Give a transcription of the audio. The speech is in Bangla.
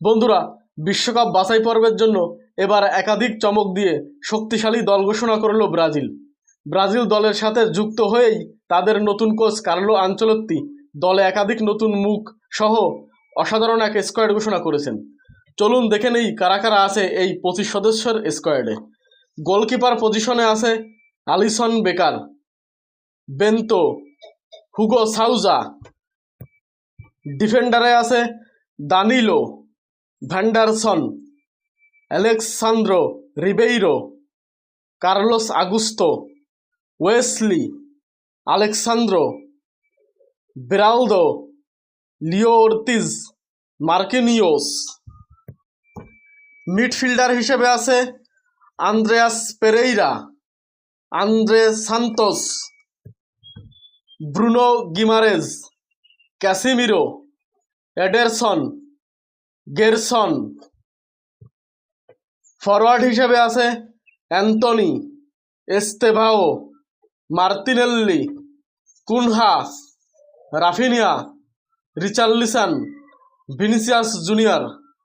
বন্ধুরা, বিশ্বকাপ বাছাই পর্বের জন্য এবার একাধিক চমক দিয়ে শক্তিশালী দল ঘোষণা করল ব্রাজিল। ব্রাজিল দলের সাথে যুক্ত হয়েই তাদের নতুন কোচ কার্লো আঞ্চলত্তি দলে একাধিক নতুন মুখ সহ অসাধারণ এক স্কোয়াড ঘোষণা করেছেন। চলুন দেখে নেই কারা কারা আছে এই পঁচিশ সদস্যের স্কোয়াডে। গোলকিপার পজিশনে আছে Alisson Becker, bento, Hugo Souza, ডিফেন্ডারে আছে Danilo Vanderson Alexsandro Ribeiro, Carlos Augusto, Wesley, Alexsandro Beraldo, Leo Ortiz, Marquinhos. Midfielder হিসেবে আছে Andreas Pereira, Andrey Santos, Bruno Guimaraes, Casemiro, Ederson Gerson. Forward হিসেবে আছে Antony Estevao Martinelli Cunha Raphinha Richarlison Vinicius Junior.